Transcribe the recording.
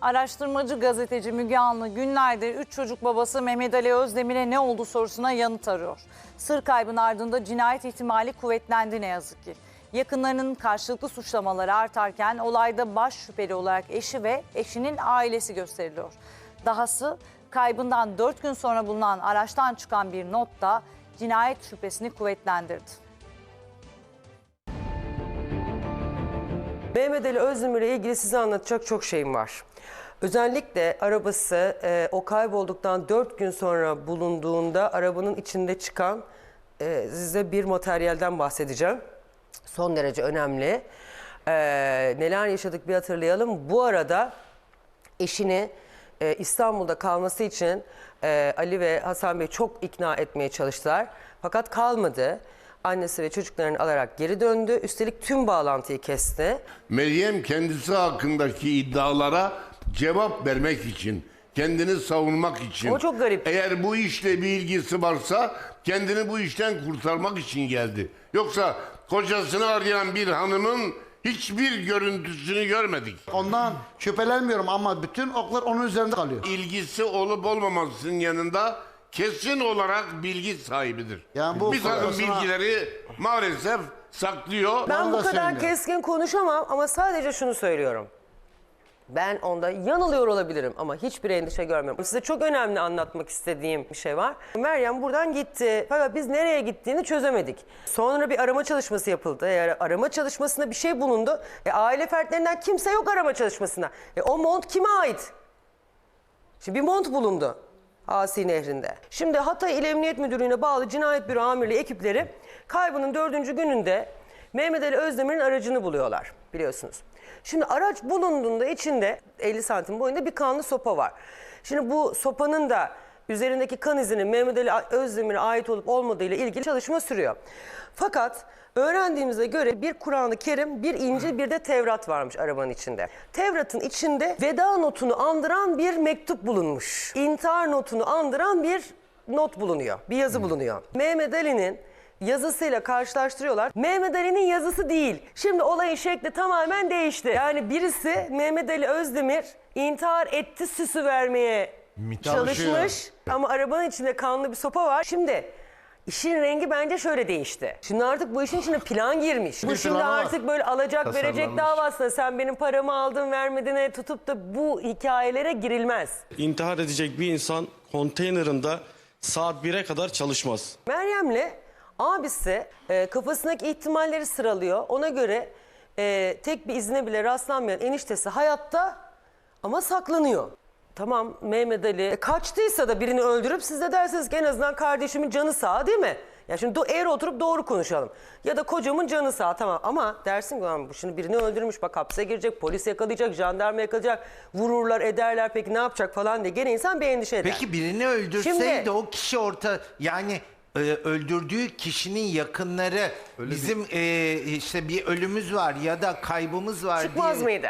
Araştırmacı gazeteci Müge Anlı günlerdir 3 çocuk babası Mehmet Ali Özdemir'e ne oldu sorusuna yanıt arıyor. Sır kaybın ardında cinayet ihtimali kuvvetlendi ne yazık ki. Yakınlarının karşılıklı suçlamaları artarken olayda baş şüpheli olarak eşi ve eşinin ailesi gösteriliyor. Dahası kaybından 4 gün sonra bulunan araçtan çıkan bir not da cinayet şüphesini kuvvetlendirdi. Mehmet Ali Özdemir'le ilgili size anlatacak çok şeyim var. Özellikle arabası e, o kaybolduktan 4 gün sonra bulunduğunda arabanın içinde çıkan e, size bir materyalden bahsedeceğim. Son derece önemli. E, neler yaşadık bir hatırlayalım. Bu arada eşini e, İstanbul'da kalması için e, Ali ve Hasan Bey çok ikna etmeye çalıştılar. Fakat kalmadı. Annesi ve çocuklarını alarak geri döndü. Üstelik tüm bağlantıyı kesti. Meryem kendisi hakkındaki iddialara cevap vermek için, kendini savunmak için. O çok garip. Eğer bu işle bir ilgisi varsa kendini bu işten kurtarmak için geldi. Yoksa kocasını arayan bir hanımın hiçbir görüntüsünü görmedik. Ondan şüphelenmiyorum ama bütün oklar onun üzerinde kalıyor. İlgisi olup olmamasının yanında kesin olarak bilgi sahibidir. Yani bu bir takım bilgileri maalesef saklıyor. Ben bu da kadar sevindim. keskin konuşamam ama sadece şunu söylüyorum. Ben onda yanılıyor olabilirim ama hiçbir endişe görmüyorum. Size çok önemli anlatmak istediğim bir şey var. Meryem buradan gitti. Fakat biz nereye gittiğini çözemedik. Sonra bir arama çalışması yapıldı. Eğer arama çalışmasında bir şey bulundu. E, aile fertlerinden kimse yok arama çalışmasında. E, o mont kime ait? Şimdi bir mont bulundu Asi Nehri'nde. Şimdi Hatay İl Emniyet Müdürlüğü'ne bağlı Cinayet Büro Amirliği ekipleri kaybının dördüncü gününde Mehmet Ali Özdemir'in aracını buluyorlar biliyorsunuz. Şimdi araç bulunduğunda içinde 50 santim boyunda bir kanlı sopa var. Şimdi bu sopanın da üzerindeki kan izinin Mehmet Ali Özdemir'e ait olup olmadığı ile ilgili çalışma sürüyor. Fakat öğrendiğimize göre bir Kur'an-ı Kerim, bir İncil, bir de Tevrat varmış arabanın içinde. Tevrat'ın içinde veda notunu andıran bir mektup bulunmuş. İntihar notunu andıran bir not bulunuyor, bir yazı bulunuyor. Mehmet Ali'nin yazısıyla karşılaştırıyorlar. Mehmet Ali'nin yazısı değil. Şimdi olayın şekli tamamen değişti. Yani birisi Mehmet Ali Özdemir intihar etti süsü vermeye çalışmış. Ama arabanın içinde kanlı bir sopa var. Şimdi işin rengi bence şöyle değişti. Şimdi artık bu işin içine plan girmiş. Bu şimdi artık böyle alacak verecek Tasarlanmış. davasında sen benim paramı aldın vermedine tutup da bu hikayelere girilmez. İntihar edecek bir insan konteynerında saat 1'e kadar çalışmaz. Meryem'le abisi e, kafasındaki ihtimalleri sıralıyor. Ona göre e, tek bir izine bile rastlanmayan eniştesi hayatta ama saklanıyor. Tamam Mehmet Ali e, kaçtıysa da birini öldürüp siz de dersiniz ki en azından kardeşimin canı sağ değil mi? Ya şimdi do- eğer oturup doğru konuşalım. Ya da kocamın canı sağ tamam ama dersin ki "Ulan bu şimdi birini öldürmüş bak hapse girecek, polis yakalayacak, jandarma yakalayacak, vururlar ederler peki ne yapacak falan diye gene insan bir endişe eder. Peki birini öldürseydi Şimdi- o kişi orta yani e, öldürdüğü kişinin yakınları bizim e, işte bir ölümümüz var ya da kaybımız var Çıkmaz diye- mıydı?